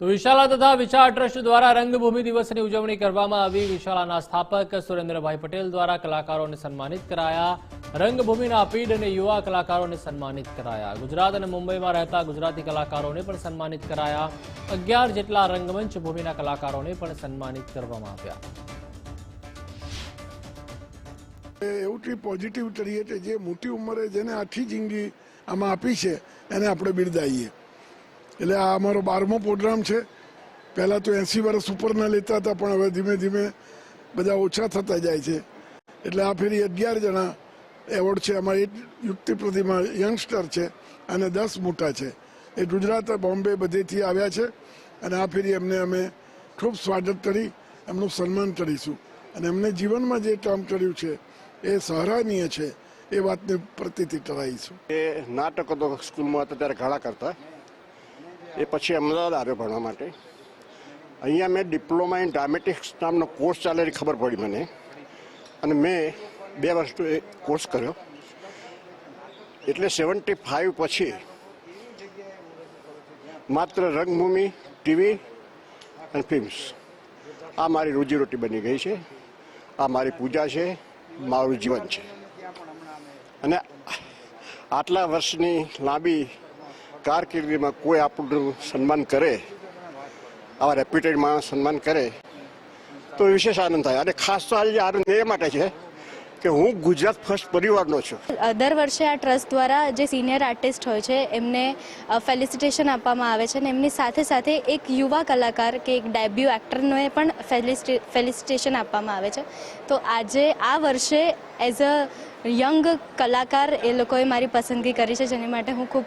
તો વિશાલા તથા વિશાળ ટ્રસ્ટ દ્વારા રંગભૂમિ દિવસની ઉજવણી કરવામાં આવી. વિશાળાના સ્થાપક સુરેન્દ્રભાઈ પટેલ દ્વારા કલાકારોને સન્માનિત કરાયા. રંગભૂમિના પીઢ અને યુવા કલાકારોને સન્માનિત કરાયા. ગુજરાત અને મુંબઈમાં રહેતા ગુજરાતી કલાકારોને પણ સન્માનિત કરાયા. અગિયાર જેટલા રંગમંચ ભૂમિના કલાકારોને પણ સન્માનિત કરવામાં આવ્યા. એવું પોઝિટિવ તરીકે જે મોટી ઉંમરે જેને આખી જિંદગી આમાં આપી છે, એને આપણે બિરદાવીએ. એટલે આ અમારો બારમો પ્રોગ્રામ છે. પહેલાં તો એંસી વર્ષ ઉપરના લેતા હતા, પણ હવે ધીમે ધીમે બધા ઓછા થતા જાય છે. એટલે આ ફેરી અગિયાર જણા એવોર્ડ છે. અમારી યુક્તિ પ્રતિમા યંગસ્ટર છે અને દસ મોટા છે. એ ગુજરાત બોમ્બે બધેથી આવ્યા છે અને આ ફેરી એમને અમે ખૂબ સ્વાગત કરી, એમનું સન્માન કરીશું. અને એમને જીવનમાં જે કામ કર્યું છે એ સરાહનીય છે. એ વાતને પ્રતિથી કરાવીશું એ નાટકો તો સ્કૂલમાં હતા ત્યારે ઘણા કરતા. એ પછી અમદાવાદ આવ્યો ભણવા માટે. અહીંયા મેં ડિપ્લોમા ઇન ડ્રામેટિક્સ નામનો કોર્સ ચાલે ખબર પડી મને. અને મેં બે વર્ષનો એ કોર્સ કર્યો. એટલે સેવન્ટી ફાઇવ પછી માત્ર રંગભૂમિ, ટીવી અને ફિલ્મ્સ આ મારી રોજીરોટી બની ગઈ છે. આ મારી પૂજા છે. મારું જીવન છે. અને આટલા વર્ષની લાંબી કારકિર્દીમાં કોઈ આપણું સન્માન કરે, આવા રેપ્યુટેડ માણસ સન્માન કરે, તો વિશેષ આનંદ થાય. અને ખાસ તો આજે આનંદ એ માટે છે કે હું ગુજરાત ફર્સ્ટ પરિવારનો છું. દર વર્ષે આ ટ્રસ્ટ દ્વારા જે સિનિયર આર્ટિસ્ટ હોય છે, એમને ફેલિસિટેશન આપવામાં આવે છે અને એમની સાથે સાથે એક યુવા કલાકાર કે એક ડેબ્યુ એક્ટરને પણ ફેલિસિટેશન આપવામાં આવે છે. તો આજે આ વર્ષે એઝ અ યંગ કલાકાર એ લોકોએ મારી પસંદગી કરી છે, જેની માટે હું ખૂબ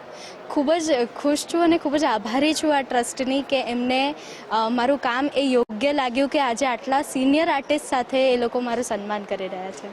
ખૂબ જ ખુશ છું અને ખૂબ જ આભારી છું આ ટ્રસ્ટની કે એમને મારું કામ એ યોગ્ય લાગ્યું કે આજે આટલા સિનિયર આર્ટિસ્ટ સાથે એ લોકો મારું સન્માન કરી રહ્યા છે.